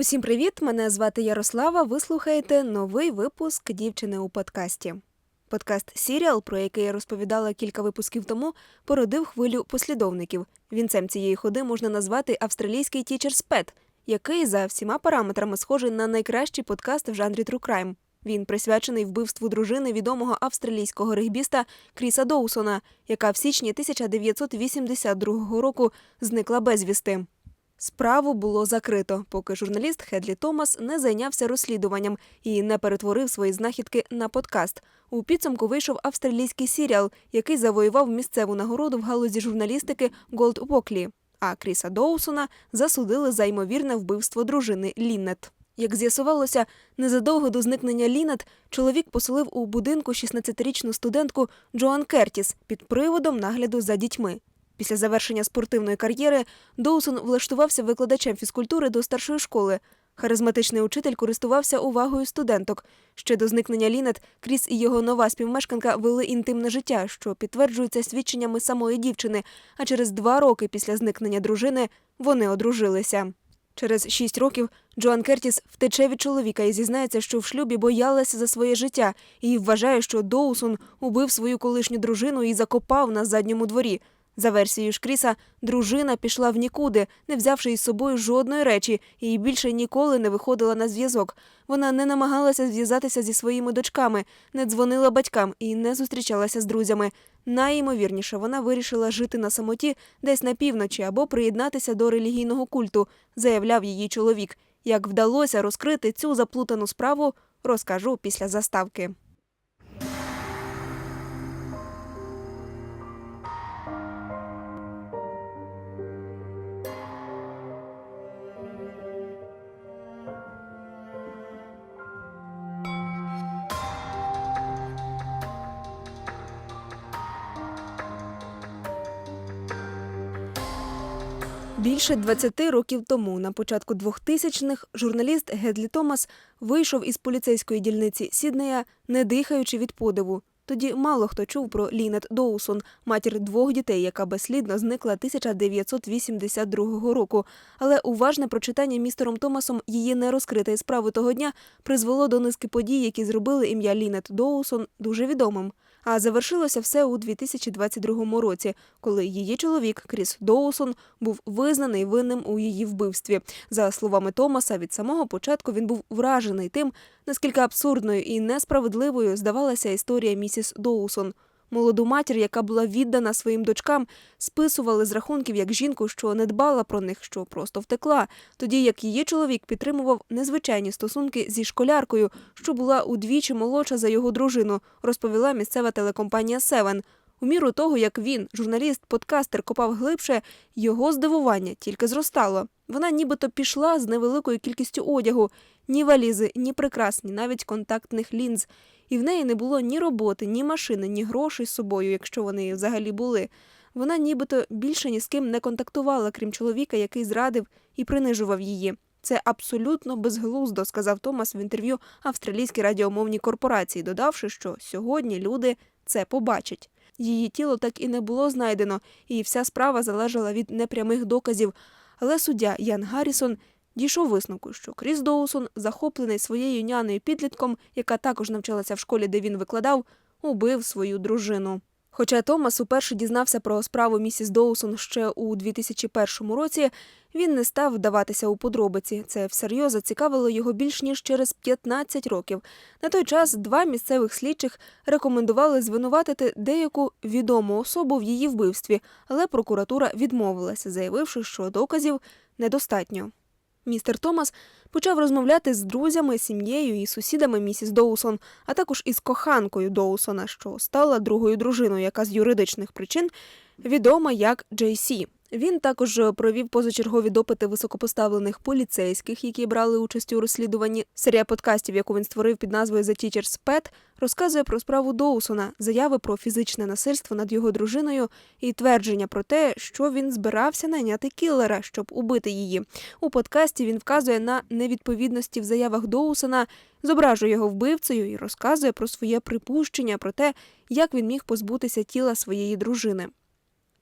Усім привіт! Мене звати Ярослава. Ви слухаєте новий випуск дівчини у подкасті. Подкаст Сіріал, про який я розповідала кілька випусків тому, породив хвилю послідовників. Вінцем цієї ходи можна назвати австралійський Teacher's Pet, який за всіма параметрами схожий на найкращий подкаст в жанрі True Crime. Він присвячений вбивству дружини відомого австралійського регбіста Кріса Доусона, яка в січні 1982 року зникла безвісти. Справу було закрито, поки журналіст Хедлі Томас не зайнявся розслідуванням і не перетворив свої знахідки на подкаст. У підсумку вийшов австралійський серіал, який завоював місцеву нагороду в галузі журналістики Голд Воклі. А Кріса Доусона засудили за ймовірне вбивство дружини Ліннет. Як з'ясувалося, незадовго до зникнення Ліннет чоловік поселив у будинку 16-річну студентку Джоан Кертіс під приводом нагляду за дітьми. Після завершення спортивної кар'єри Доусон влаштувався викладачем фізкультури до старшої школи. Харизматичний учитель користувався увагою студенток. Ще до зникнення Лінет Кріс і його нова співмешканка вели інтимне життя, що підтверджується свідченнями самої дівчини. А через два роки після зникнення дружини вони одружилися. Через шість років Джоан Кертіс втече від чоловіка і зізнається, що в шлюбі боялася за своє життя і вважає, що Доусон убив свою колишню дружину і закопав на задньому дворі. За версією ж Кріса, дружина пішла в нікуди, не взявши із собою жодної речі, і більше ніколи не виходила на зв'язок. Вона не намагалася зв'язатися зі своїми дочками, не дзвонила батькам і не зустрічалася з друзями. Найімовірніше, вона вирішила жити на самоті десь на півночі або приєднатися до релігійного культу, заявляв її чоловік. Як вдалося розкрити цю заплутану справу, розкажу після заставки. Більше 20 років тому, на початку 2000-х, журналіст Гедлі Томас вийшов із поліцейської дільниці Сіднея, не дихаючи від подиву. Тоді мало хто чув про Лінет Доусон, матір двох дітей, яка безслідно зникла 1982 року. Але уважне прочитання містером Томасом її нерозкритої справи того дня призвело до низки подій, які зробили ім'я Лінет Доусон дуже відомим. А завершилося все у 2022 році, коли її чоловік Кріс Доусон був визнаний винним у її вбивстві. За словами Томаса, від самого початку він був вражений тим, наскільки абсурдною і несправедливою здавалася історія місіс Доусон. Молоду матір, яка була віддана своїм дочкам, списували з рахунків як жінку, що не дбала про них, що просто втекла. Тоді як її чоловік підтримував незвичайні стосунки зі школяркою, що була удвічі молодша за його дружину, розповіла місцева телекомпанія Севен. У міру того, як він, журналіст, подкастер, копав глибше, його здивування тільки зростало. Вона нібито пішла з невеликою кількістю одягу, ні валізи, ні прикрас, ні навіть контактних лінз. І в неї не було ні роботи, ні машини, ні грошей з собою, якщо вони взагалі були. Вона нібито більше ні з ким не контактувала, крім чоловіка, який зрадив і принижував її. Це абсолютно безглуздо, сказав Томас в інтерв'ю австралійській радіомовній корпорації, додавши, що сьогодні люди це побачать. Її тіло так і не було знайдено, і вся справа залежала від непрямих доказів. Але суддя Ян Гаррісон дійшов висновку, що Кріс Доусон, захоплений своєю няною підлітком, яка також навчалася в школі, де він викладав, убив свою дружину. Хоча Томас уперше дізнався про справу місіс Доусон ще у 2001 році, він не став вдаватися у подробиці. Це всерйоз зацікавило його більш ніж через 15 років. На той час два місцевих слідчих рекомендували звинуватити деяку відому особу в її вбивстві, але прокуратура відмовилася, заявивши, що доказів недостатньо. Містер Томас почав розмовляти з друзями, сім'єю і сусідами місіс Доусон, а також із коханкою Доусона, що стала другою дружиною, яка з юридичних причин відома як Джей Сі. Він також провів позачергові допити високопоставлених поліцейських, які брали участь у розслідуванні. Серія подкастів, яку він створив під назвою The Teacher's Pet, розказує про справу Доусона, заяви про фізичне насильство над його дружиною і твердження про те, що він збирався найняти кіллера, щоб убити її. У подкасті він вказує на невідповідності в заявах Доусона, зображує його вбивцею і розказує про своє припущення про те, як він міг позбутися тіла своєї дружини.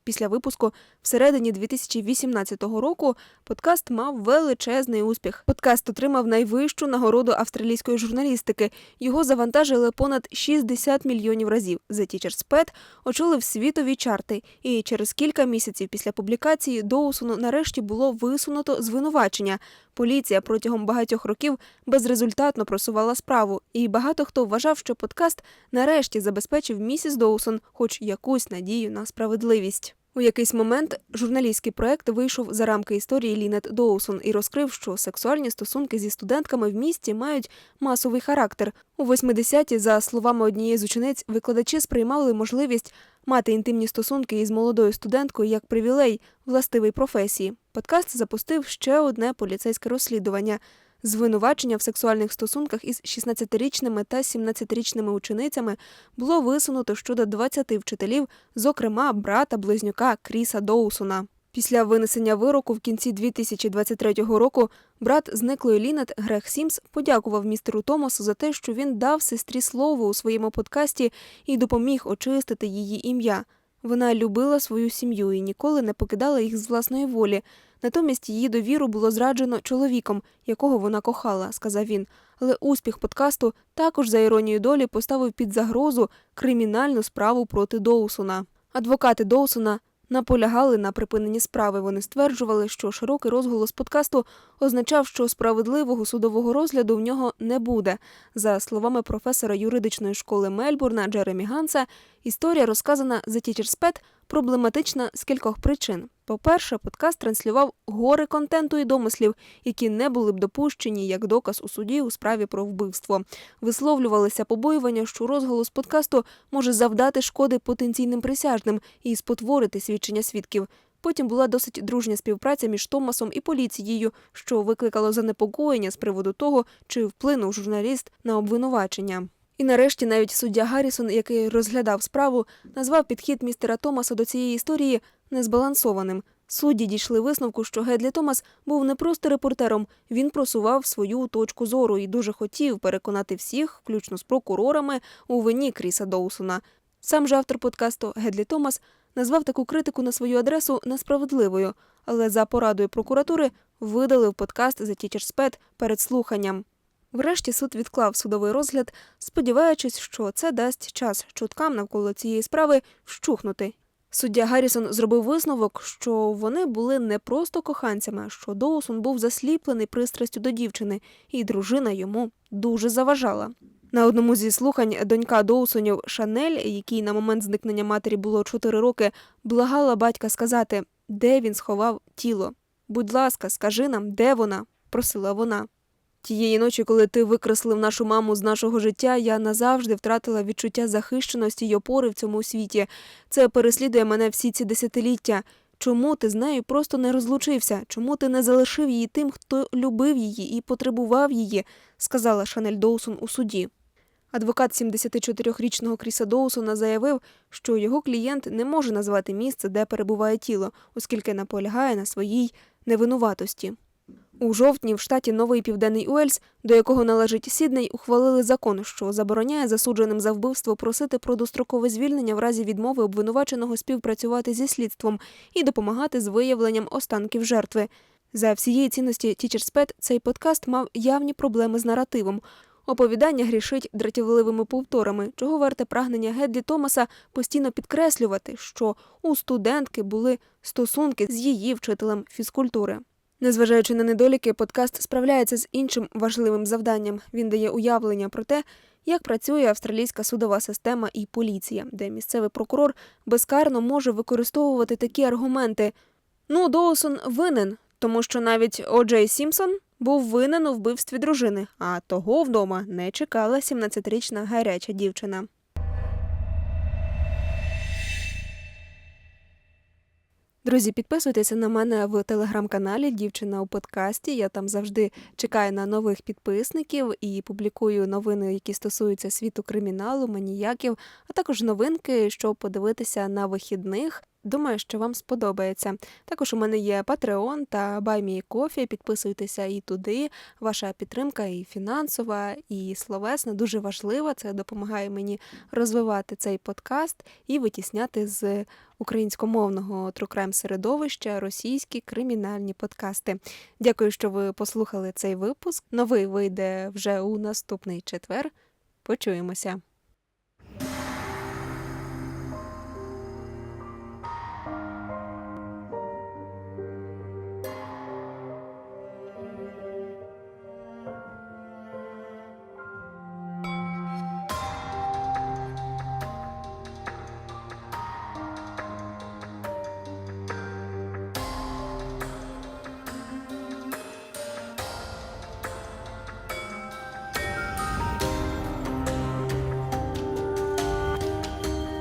Після випуску всередині 2018 року подкаст мав величезний успіх. Подкаст отримав найвищу нагороду австралійської журналістики. Його завантажили понад 60 мільйонів разів. The Teacher's Pet очолив світові чарти, і через кілька місяців після публікації Доусону нарешті було висунуто звинувачення. Поліція протягом багатьох років безрезультатно просувала справу, і багато хто вважав, що подкаст нарешті забезпечив місіс Доусон хоч якусь надію на справедливість. У якийсь момент журналістський проект вийшов за рамки історії Лінет Доусон і розкрив, що сексуальні стосунки зі студентками в місті мають масовий характер. У 80-ті, за словами однієї з учениць, викладачі сприймали можливість мати інтимні стосунки із молодою студенткою як привілей, властивий професії. Подкаст запустив ще одне поліцейське розслідування. Звинувачення в сексуальних стосунках із 16-річними та 17-річними ученицями було висунуто щодо 20 вчителів, зокрема брата близнюка Кріса Доусона. Після винесення вироку в кінці 2023 року брат зниклої Лінет Грег Сімс подякував містеру Томасу за те, що він дав сестрі слово у своєму подкасті і допоміг очистити її ім'я. Вона любила свою сім'ю і ніколи не покидала їх з власної волі. Натомість її довіру було зраджено чоловіком, якого вона кохала, сказав він. Але успіх подкасту також за іронією долі поставив під загрозу кримінальну справу проти Доусона. Адвокати Доусона наполягали на припиненні справи. Вони стверджували, що широкий розголос подкасту означав, що справедливого судового розгляду в нього не буде. За словами професора юридичної школи Мельбурна Джеремі Ганса, історія розказана Teacher's Pet проблематична з кількох причин. По-перше, подкаст транслював гори контенту і домислів, які не були б допущені як доказ у суді у справі про вбивство. Висловлювалися побоювання, що розголос подкасту може завдати шкоди потенційним присяжним і спотворити свідчення свідків. Потім була досить дружня співпраця між Томасом і поліцією, що викликало занепокоєння з приводу того, чи вплинув журналіст на обвинувачення. І нарешті навіть суддя Гаррісон, який розглядав справу, назвав підхід містера Томаса до цієї історії незбалансованим. Судді дійшли висновку, що Гедлі Томас був не просто репортером, він просував свою точку зору і дуже хотів переконати всіх, включно з прокурорами, у вині Кріса Доусона. Сам же автор подкасту Гедлі Томас назвав таку критику на свою адресу несправедливою, але за порадою прокуратури видалив подкаст The Teacher's Pet перед слуханням. Врешті суд відклав судовий розгляд, сподіваючись, що це дасть час чуткам навколо цієї справи вщухнути. Суддя Гаррісон зробив висновок, що вони були не просто коханцями, що Доусон був засліплений пристрастю до дівчини, і дружина йому дуже заважала. На одному зі слухань донька Доусонів Шанель, якій на момент зникнення матері було 4 роки, благала батька сказати, де він сховав тіло. Будь ласка, скажи нам, де вона? просила вона. Тієї ночі, коли ти викреслив нашу маму з нашого життя, я назавжди втратила відчуття захищеності й опори в цьому світі. Це переслідує мене всі ці десятиліття. Чому ти з нею просто не розлучився? Чому ти не залишив її тим, хто любив її і потребував її? сказала Шанель Доусон у суді. Адвокат 74-річного Кріса Доусона заявив, що його клієнт не може назвати місце, де перебуває тіло, оскільки наполягає на своїй невинуватості. У жовтні в штаті Новий Південний Уельс, до якого належить Сідней, ухвалили закон, що забороняє засудженим за вбивство просити про дострокове звільнення в разі відмови обвинуваченого співпрацювати зі слідством і допомагати з виявленням останків жертви. За всієї цінності Pet цей подкаст мав явні проблеми з наративом. Оповідання грішить дратівливими повторами, чого варте прагнення Гедлі Томаса постійно підкреслювати, що у студентки були стосунки з її вчителем фізкультури. Незважаючи на недоліки, подкаст справляється з іншим важливим завданням. Він дає уявлення про те, як працює австралійська судова система і поліція, де місцевий прокурор безкарно може використовувати такі аргументи. Ну, Доусон винен, тому що навіть О'Джей Сімпсон був винен у вбивстві дружини, а того вдома не чекала 17-річна гаряча дівчина. Друзі, підписуйтеся на мене в телеграм-каналі Дівчина у подкасті. Я там завжди чекаю на нових підписників і публікую новини, які стосуються світу криміналу, маніяків, а також новинки, щоб подивитися на вихідних. Думаю, що вам сподобається. Також у мене є Patreon та BuyMeCoffee. Підписуйтеся і туди. Ваша підтримка і фінансова, і словесна дуже важлива. Це допомагає мені розвивати цей подкаст і витісняти з українськомовного трукрем середовища російські кримінальні подкасти. Дякую, що ви послухали цей випуск. Новий вийде вже у наступний четвер. Почуємося.